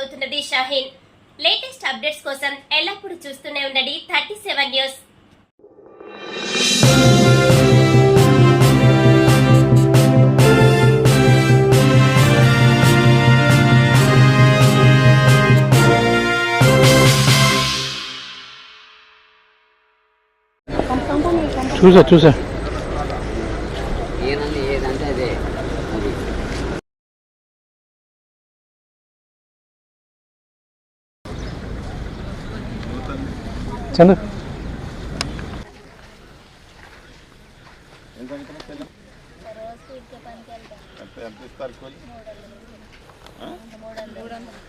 చదువుతున్నది Shaheen. Latest updates కోసం ఎల్లప్పుడూ చూస్తూనే ఉండండి థర్టీ సెవెన్ న్యూస్. చూసా చూసా. చందు?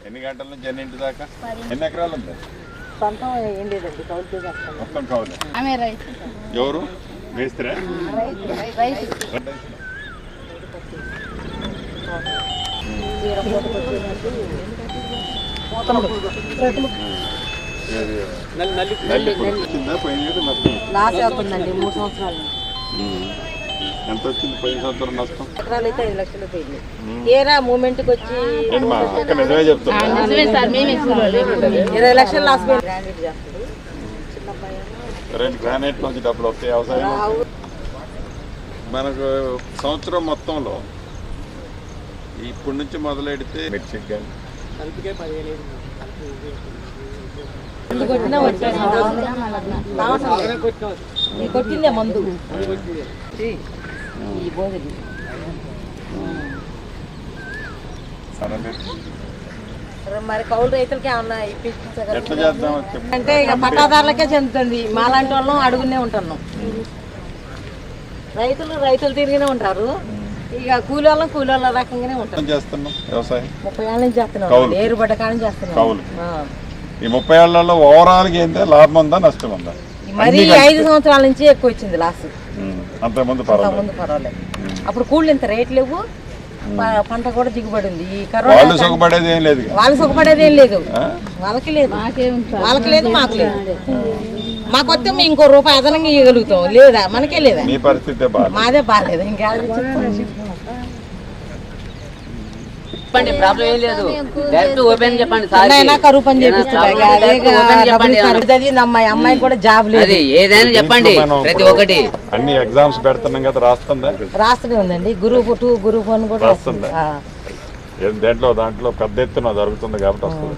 ఎన్ని గంటల నుంచి ఎన్నింటి దాకా? ఎన్ని ఎకరాలు ఉంది? మొత్తం ఎవరు? మేస్త్రా? రైతు లాస్ అవుతుందండి మూడు సంవత్సరాలు. ఎంత వచ్చింది పోయిన సంవత్సరం నష్టం. ఎకరాలు అయితే ఐదు లక్షలు పోయింది. ఏరా మూమెంట్కి వచ్చి నిజమే ఇరవై లక్షలు లాస్ అబ్బాయి రెండు గ్రానైట్ నుంచి డబ్బులు వస్తాయి వ్యవసాయం మనకు సంవత్సరం మొత్తంలో ఇప్పటి నుంచి మొదలెడితే మిర్చికి కానీ. కొట్టినా కొట్టిందే మందు. ఈ మరి కౌలు రైతులకి ఏమన్నా చెప్పు. అంటే ఇక పట్టాదారులకే చెందుతుంది. మాలాంటి వాళ్ళం అడుగునే ఉంటున్నాం. రైతులు రైతులు తిరిగినే ఉంటారు. ఇక కూలి వాళ్ళం కూలి వాళ్ళ రకంగానే ఉంటారు చేస్తున్నాం? ముప్పై ఏళ్ళ నుంచి చేస్తున్నాం. ఏరుబడ్డ కాడ నుంచి చేస్తున్నాం. కౌలు. ఆ. ఈ ముప్పై ఏళ్ళలో ఓవరాల్గా ఏంటంటే లాభం ఉందా నష్టం ఉందా? మరి. ఐదు సంవత్సరాల నుంచి ఎక్కువ వచ్చింది లాస్. అంతకుముందు పర్వాలేదు. ముందు పర్వాలేదు. అప్పుడు కూళ్ళు ఇంత రేట్ లేవు. పంట కూడా దిగుబడి ఉంది. ఈ వాళ్ళు కరోనా సుఖపడేది ఏం లేదు వాళ్ళు సుఖపడేది ఏం లేదు? వాళ్ళకి లేదు. వాళ్ళకి లేదు మాకు లేదు. మాకు వస్తే మేము ఇంకో రూపాయి అదనంగా ఇవ్వగలుగుతాం. లేదా? మనకే లేదా? మీ పరిస్థితే బాగా మాదే బాగాలేదు ఇంకా చెప్పండి ప్రాబ్లం ఏం లేదు. డైరెక్ట్ ఓపెన్ చెప్పండి సార్ కరువు పని చేపిస్తున్నాయి అమ్మాయి అమ్మాయి కూడా జాబ్ లేదు. అది ఏదైనా చెప్పండి ప్రతి ఒక్కటి. అన్ని ఎగ్జామ్స్ పెడుతున్నాం కదా రాస్తుందా? రాస్తూనే ఉందండి. గురువు టూ గురువు వన్ కూడా రాస్తుందా? రాస్తుంది. ఆ. ఏం దేంట్లో దాంట్లో పెద్ద ఎత్తున జరుగుతుంది కాబట్టి వస్తుంది.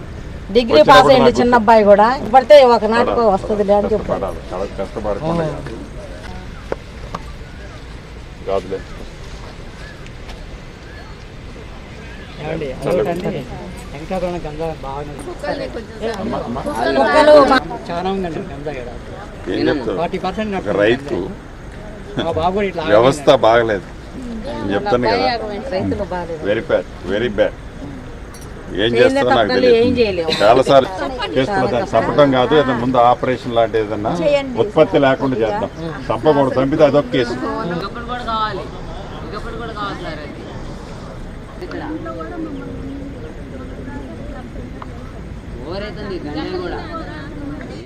డిగ్రీ పాస్ అయ్యింది చిన్న అబ్బాయి కూడా. పడితే ఒక నాటకం వస్తుంది అని చెప్పాడు కష్టపడకుండా చాలా ఉందండి ఇక్కడ ఫార్టీ పర్సెంట్ రైతు. మా బాబు కూడా ఇట్లా వ్యవస్థ బాగలేదు. నేను చెప్తాను కదా. వెరీ బ్యాడ్ వెరీ బ్యాడ్ ఏం చేస్తారో నాకు తెలియదు. చేయలేము. చాలా సార్లు చేస్తున్నా దాన్ని. చంపటం కాదు ఏదైనా ముందు ఆపరేషన్ లాంటి ఏదన్నా ఉత్పత్తి లేకుండా చేద్దాం. చంపకూడదు చంపితే అదొక కేసు. ఇక్కడ ఓవర్ గంజాయి కూడా